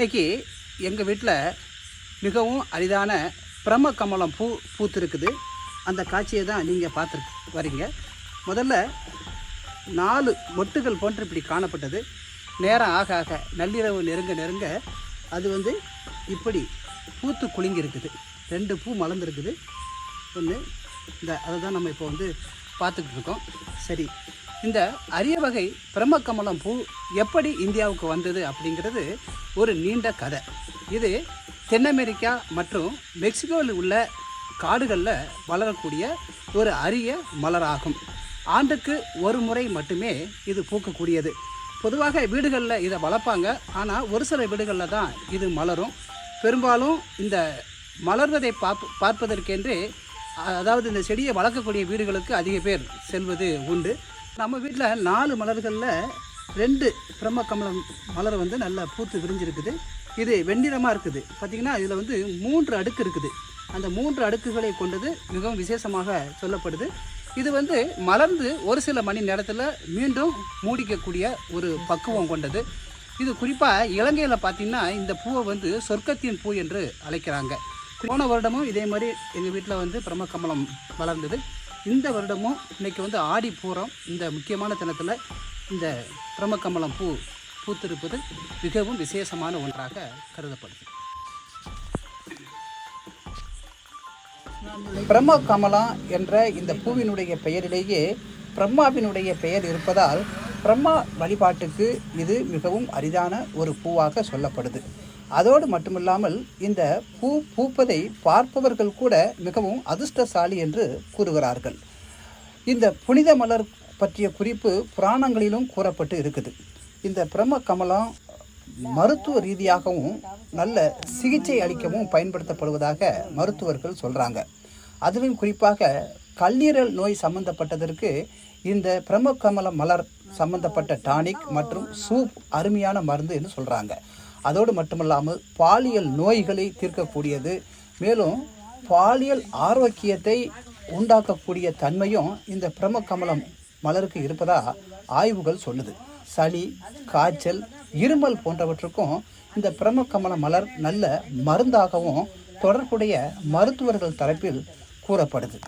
இன்னைக்கு எங்கள் வீட்டில் மிகவும் அரிதான பிரம்ம கமலம் பூ பூத்திருக்குது. அந்த காட்சியை தான் நீங்கள் பார்த்துருக்கு வரீங்க. முதல்ல நாலு மொட்டுகள் போன்று இப்படி காணப்பட்டது. நேரம் ஆக ஆக நள்ளிரவு நெருங்க நெருங்க அது வந்து இப்படி பூத்து குலுங்கி இருக்குது ரெண்டு பூ மலர்ந்துருக்குது. ஒன்று இந்த அதை தான் நம்ம இப்போ வந்து பார்த்துக்கிட்டு இருக்கோம். சரி இந்த அரிய வகை பிரம்மக்கமலம் பூ எப்படி இந்தியாவுக்கு வந்தது அப்படிங்கிறது ஒரு நீண்ட கதை. இது தென் அமெரிக்கா மற்றும் மெக்சிகோவில் உள்ள காடுகளில் வளரக்கூடிய ஒரு அரிய மலராகும். ஆண்டுக்கு ஒரு முறை மட்டுமே இது பூக்கக்கூடியது. பொதுவாக வீடுகளில் இதை வளர்ப்பாங்க. ஆனால் ஒரு சில வீடுகளில் தான் இது மலரும். பெரும்பாலும் இந்த மலர்வதை பார்ப் பார்ப்பதற்கென்றே அதாவது இந்த செடியை வளர்க்கக்கூடிய வீடுகளுக்கு அதிக பேர் செல்வது உண்டு. நம்ம வீட்டில் நாலு மலர்களில் ரெண்டு பிரம்ம கமலம் மலர் வந்து நல்லா பூத்து விரிஞ்சிருக்குது. இது வெண்ணிறமாக இருக்குது. பார்த்திங்கன்னா இதில் வந்து மூன்று அடுக்கு இருக்குது. அந்த மூன்று அடுக்குகளை கொண்டது மிகவும் விசேஷமாக சொல்லப்படுது. இது வந்து மலர்ந்து ஒரு சில மணி நேரத்தில் மீண்டும் மூடிக்கக்கூடிய ஒரு பக்குவம் கொண்டது. இது குறிப்பாக இலங்கையில் பார்த்தீங்கன்னா இந்த பூவை வந்து சொர்க்கத்தின் பூ என்று அழைக்கிறாங்க. போன வருடமும் இதே மாதிரி எங்கள் வீட்டில் வந்து பிரம்மகமலம் வளர்ந்தது. இந்த வருடமும் இன்றைக்கி வந்து ஆடி பூரம் இந்த முக்கியமான தினத்தில் இந்த பிரம்மகமலம் பூ பூத்திருப்பது மிகவும் விசேஷமான ஒன்றாக கருதப்படுது. பிரம்ம கமலம் என்ற இந்த பூவினுடைய பெயரிலேயே பிரம்மாவினுடைய பெயர் இருப்பதால் பிரம்மா வழிபாட்டுக்கு இது மிகவும் அரிதான ஒரு பூவாக சொல்லப்படுது. அதோடு மட்டுமில்லாமல் இந்த பூ பூப்பதை பார்ப்பவர்கள் கூட மிகவும் அதிர்ஷ்டசாலி என்று கூறுகிறார்கள். இந்த புனித மலர் பற்றிய குறிப்பு புராணங்களிலும் கூறப்பட்டு இருக்குது. இந்த பிரம்ம கமலம் மருத்துவ ரீதியாகவும் நல்ல சிகிச்சை அளிக்கவும் பயன்படுத்தப்படுவதாக மருத்துவர்கள் சொல்கிறாங்க அதிலும் குறிப்பாக கல்லீரல் நோய் சம்பந்தப்பட்டதற்கு இந்த பிரம்ம கமல மலர் சம்பந்தப்பட்ட டானிக் மற்றும் சூப் அருமையான மருந்து என்று சொல்கிறாங்க அதோடு மட்டுமல்லாமல் பாலியல் நோய்களை தீர்க்கக்கூடியது. மேலும் பாலியல் ஆரோக்கியத்தை உண்டாக்கக்கூடிய தன்மையும் இந்த பிரம்ம கமலம் மலருக்கு இருப்பதாக ஆய்வுகள் சொல்லுது. சளி காய்ச்சல் இருமல் போன்றவற்றுக்கும் இந்த பிரம்ம கமல மலர் நல்ல மருந்தாகவும் தொடர்புடைய மருத்துவர்கள் தரப்பில் கூறப்படுது.